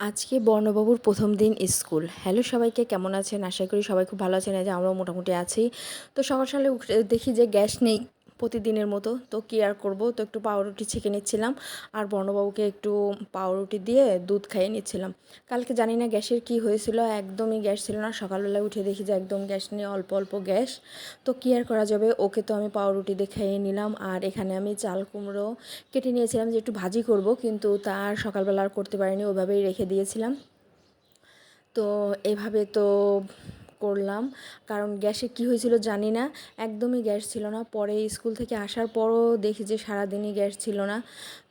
আজকে বর্ণবাবুর প্রথম দিন স্কুল। হ্যালো সবাইকে, কেমন আছেন? আশা করি সবাই খুব ভালো আছেন। যে আমরাও মোটামুটি আছি। তো সকাল সকালে দেখি যে গ্যাস নেই। প্রতিদিনের মতো তো কী আর করব। তো একটু পাউরুটি ছেঁকে নিচ্ছিলাম আর বর্ণবাবুকে একটু পাউরুটি দিয়ে দুধ খাইয়ে নিচ্ছিলাম। কালকে জানি না গ্যাসের কি হয়েছিল, একদমই গ্যাস ছিল না। সকালবেলা উঠে দেখি যে একদম গ্যাস নেই অল্প অল্প গ্যাস। তো কী আর করা যাবে, ওকে তো আমি পাউরুটি দিয়ে খাইয়ে নিলাম। আর এখানে আমি চাল কুমড়ো কেটে নিয়েছিলাম যে একটু ভাজি করব, কিন্তু তার সকালবেলা আর করতে পারিনি, ওভাবেই রেখে দিয়েছিলাম। তো এভাবে তো করলাম। কারণ গ্যাসে কি হয়েছিল জানি না। একদমই গ্যাস ছিল না। পরে স্কুল থেকে আসার পরও দেখি যে সারাদিনই গ্যাস ছিল না।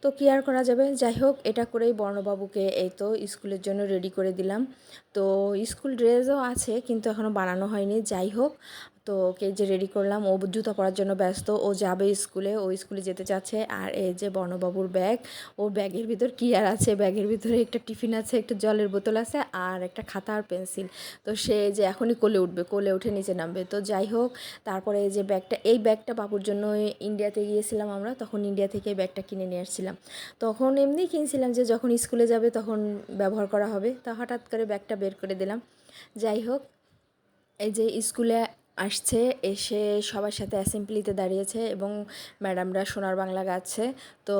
তো কি আর করা যাবে? যাই হোক, এটা করেই বর্ণবাবুকে এই তো স্কুলের জন্য রেডি করে দিলাম। তো স্কুল ড্রেসও আছে, কিন্তু এখনও বানানো হয়নি। যাই হোক তো ওকে যে রেডি করলাম, ও জুতো পরার জন্য ব্যস্ত, ও যাবে স্কুলে, ও স্কুলে যেতে চাচ্ছে। আর এই যে বর্ণবাবুর ব্যাগ, ও ব্যাগের ভিতর কী আর আছে? ব্যাগের ভিতরে একটা টিফিন আছে, একটা জলের বোতল আছে, আর একটা খাতা আর পেন্সিল। তো সে যে এখনই কোলে উঠবে, কোলে উঠে নিচে নামবে। তো যাই হোক, তারপরে এই যে ব্যাগটা, এই ব্যাগটা বাবুর জন্য ইন্ডিয়াতে গিয়েছিলাম আমরা, তখন ইন্ডিয়া থেকে ব্যাগটা কিনে নিয়ে আসছিলাম। তখন এমনি কিনছিলাম যে যখন স্কুলে যাবে তখন ব্যবহার করা হবে। তা হঠাৎ করে ব্যাগটা বের করে দিলাম। যাই হোক, এই যে স্কুলে আসছে, এসে সবার সাথে অ্যাসেম্বলিতে দাঁড়িয়েছে এবং ম্যাডামরা সোনার বাংলা গাচ্ছে। তো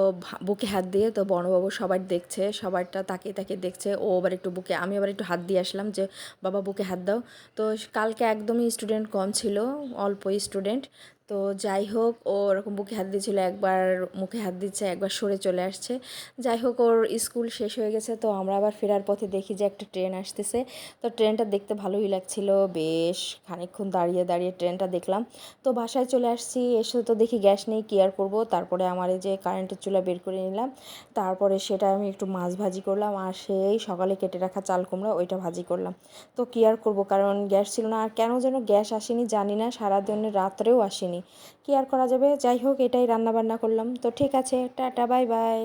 বুকে হাত দিয়ে তো বড়বাবু সবার দেখছে, সবারটা তাকে তাকে দেখছে। ও আবার একটু বুকে, আমি আবার একটু হাত দিয়ে আসলাম যে, বাবা, বুকে হাত দাও। তো কালকে একদমই স্টুডেন্ট কম ছিল, অল্পই স্টুডেন্ট তো যাই হোক, ও ওরকম বুকে হাত দিয়েছিল, একবার মুখে হাত দিচ্ছে, একবার সরে চলে আসছে। যাই হোক, ওর স্কুল শেষ হয়ে গেছে, তো আমরা আবার ফেরার পথে দেখি যে একটা ট্রেন আসতেছে। তো ট্রেনটা দেখতে ভালোই লাগছিল, বেশ খানিকক্ষণ দাঁড়িয়ে দাঁড়িয়ে ট্রেনটা দেখলাম। তো বাসায় চলে আসছি, এসে তো দেখি গ্যাস নেই কেয়ার করব? তারপরে আমার এই যে কারেন্টের চুলা বের করে নিলাম। তারপরে সেটা আমি একটু মাছ ভাজি করলাম, আর সেই সকালে কেটে রাখা চাল কুমড়া, ওইটা ভাজি করলাম। তো কেয়ার করব? কারণ গ্যাস ছিল না, আর কেন যেন গ্যাস আসেনি জানি না সারাদিনের রাত্রেও আসেনি। কি আর করা যাবে। যাই হোক, এটাই রান্না বান্না করলাম। তো ঠিক আছে, টাটা, বাই বাই।